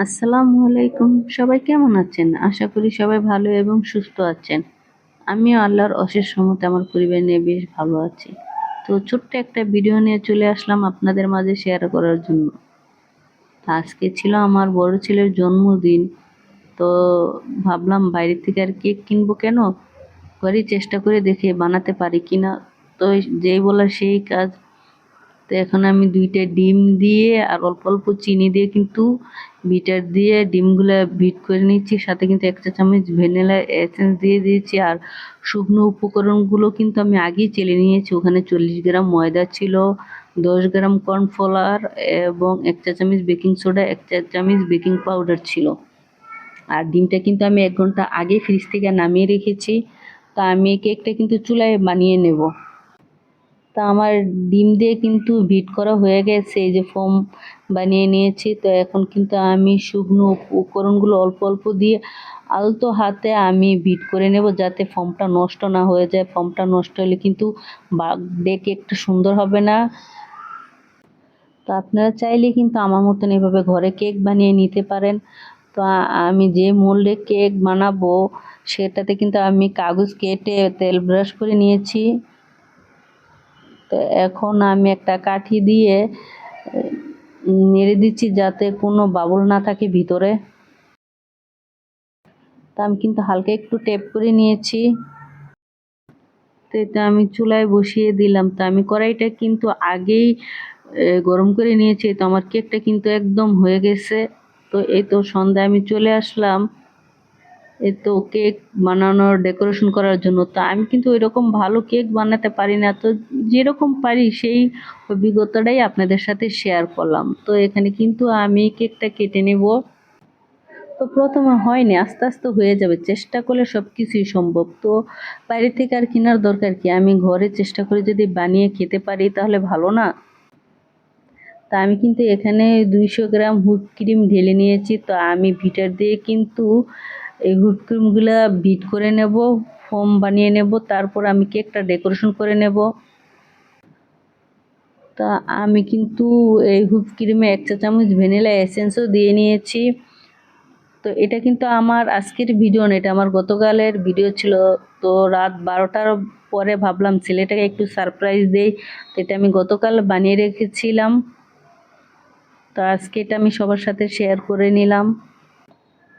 আসসালামু আলাইকুম। সবাই কেমন আছেন? আশা করি সবাই ভালো এবং সুস্থ আছেন। আমিও আল্লাহর অশেষ রহমতে আমার পরিবার নিয়ে বেশ ভালো আছি। তো ছোট্ট একটা ভিডিও নিয়ে চলে আসলাম আপনাদের মাঝে শেয়ার করার জন্য। আজকে ছিল আমার বড় ছেলের জন্মদিন। তো ভাবলাম বাইরে থেকে আর কেক কিনবো কেন? ঘরেই চেষ্টা করে দেখে বানাতে পারি কিনা? তো যেই বলার সেই কাজ তো এখন আমি দুইটা ডিম দিয়ে আর অল্প অল্প চিনি দিয়ে কিন্তু বিটার দিয়ে ডিমগুলো বিট করে নিচ্ছি। সাথে কিন্তু এক চা চামচ ভ্যানিলা এসেন্স দিয়ে দিয়েছি আর শুকনো উপকরণগুলো কিন্তু আমি আগেই চেলে নিয়েছি। ওখানে চল্লিশ গ্রাম ময়দা ছিল, দশ গ্রাম কর্নফ্লাওয়ার এবং এক চা চামচ বেকিং সোডা, এক চা চামচ বেকিং পাউডার ছিল। আর ডিমটা কিন্তু আমি এক ঘণ্টা আগে ফ্রিজ থেকে নামিয়ে রেখেছি। তা আমি কেকটা কিন্তু চুলায় বানিয়ে নেব। তা আমার ডিম দিয়ে কিন্তু বিট করা হয়ে গেছে, এই যে ফোম বানিয়ে নিয়েছি। তো এখন কিন্তু আমি শুকনো উপকরণগুলো অল্প অল্প দিয়ে আলতো হাতে আমি বিট করে নেব যাতে ফর্মটা নষ্ট না হয়ে যায়। ফর্মটা নষ্ট হলে কিন্তু ডেকে একটু সুন্দর হবে না। তো আপনারা চাইলে কিন্তু আমার মতন এভাবে ঘরে কেক বানিয়ে নিতে পারেন। তো আমি যে মোল্ডে কেক বানাবো, সেটাতে কিন্তু আমি কাগজ কেটে তেল ব্রাশ করে নিয়েছি। তো এখন আমি একটা কাঠি দিয়ে নেড়ে দিচ্ছি যাতে কোনো বাবল না থাকে ভিতরে। তা আমি কিন্তু হালকা একটু টেপ করে নিয়েছি। তো এটা আমি চুলায় বসিয়ে দিলাম। তা আমি কড়াইটা কিন্তু আগেই গরম করে নিয়েছি। তো আমার কেকটা কিন্তু একদম হয়ে গেছে। তো এই তো সন্ধ্যায় আমি চলে আসলাম। তো কেক বানানোর ডেকোরেশন করার জন্য। তো আমি কিন্তু ওই রকম ভালো কেক বানাতে পারি না। তো যেরকম পারি সেই অভিজ্ঞতাটাই আপনাদের সাথে শেয়ার করলাম। তো এখানে কিন্তু আমি কেকটা কেটে নেব। তো প্রথমে হয়নি, আস্তে আস্তে হয়ে যাবে। চেষ্টা করলে সব কিছুই সম্ভব। তো বাইরে থেকে আর কেনার দরকার কি? আমি ঘরে চেষ্টা করে যদি বানিয়ে খেতে পারি তাহলে ভালো না? তা আমি কিন্তু এখানে দুইশো গ্রাম হুইপ ক্রিম ঢেলে নিয়েছি। তো আমি ভিটার দিয়ে কিন্তু এই হুইপ ক্রিমগুলো বিট করে নেব, ফোম বানিয়ে নেব, তারপর আমি কেকটা ডেকোরেশন করে নেব। তা আমি কিন্তু এই হুইপ ক্রিমে এক চা চামচ ভ্যানিলা এসেন্সও দিয়ে নিয়েছি। তো এটা কিন্তু আমার আজকের ভিডিও না, এটা আমার গতকালের ভিডিও ছিল। তো রাত বারোটার পরে ভাবলাম ছেলেটাকে একটু সারপ্রাইজ দেই, তো এটা আমি গতকাল বানিয়ে রেখেছিলাম। তো আজকে এটা আমি সবার সাথে শেয়ার করে নিলাম।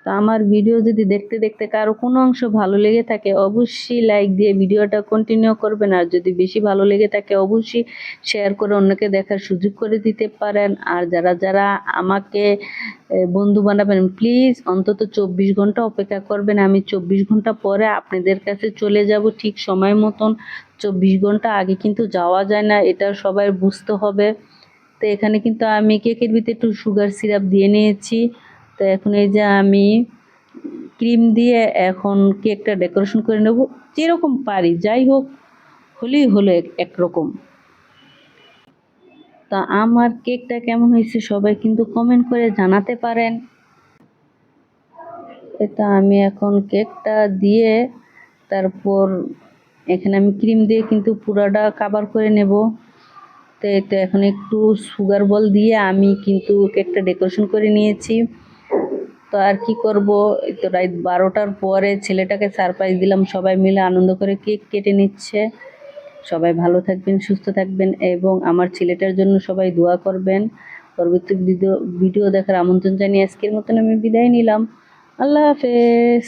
তো আমার ভিডিও যদি দেখতে দেখতে কারও কোনো অংশ ভালো লেগে থাকে, অবশ্যই লাইক দিয়ে ভিডিওটা কন্টিনিউ করবেন। আর যদি বেশি ভালো লেগে থাকে, অবশ্যই শেয়ার করে অন্যকে দেখার সুযোগ করে দিতে পারেন। আর যারা যারা আমাকে বন্ধু বানাবেন প্লিজ অন্তত চব্বিশ ঘণ্টা অপেক্ষা করবেন। আমি চব্বিশ ঘণ্টা পরে আপনাদের কাছে চলে যাব ঠিক সময় মতন। চব্বিশ ঘণ্টা আগে কিন্তু যাওয়া যায় না, এটা সবাই বুঝতে হবে। তো এখানে কিন্তু আমি কেকের ভিতরে একটু সুগার সিরাপ দিয়ে নিয়েছি। তো এখন এই যে আমি ক্রিম দিয়ে এখন কেকটা ডেকোরেশন করে নেব, যেরকম পারি, যাই হোক, হলেই হলো একরকম। তা আমার কেকটা কেমন হয়েছে সবাই কিন্তু কমেন্ট করে জানাতে পারেন। এটা আমি এখন কেকটা দিয়ে তারপর এখানে আমি ক্রিম দিয়ে কিন্তু পুরাটা কাবার করে নেব। তো এতে এখন একটু সুগার বল দিয়ে আমি কিন্তু কেকটা ডেকোরেশন করে নিয়েছি। তো আর কি করব? তো রাত বারোটার পরে ছেলেটাকে সারপ্রাইজ দিলাম। সবাই মিলে আনন্দ করে কেক কেটে নিচ্ছে। সবাই ভালো থাকবেন, সুস্থ থাকবেন এবং আমার ছেলেটার জন্য সবাই দোয়া করবেন। পরবর্তী ভিডিও ভিডিও দেখার আমন্ত্রণ জানিয়ে আজকের মতন আমি বিদায় নিলাম। আল্লাহ হাফেজ।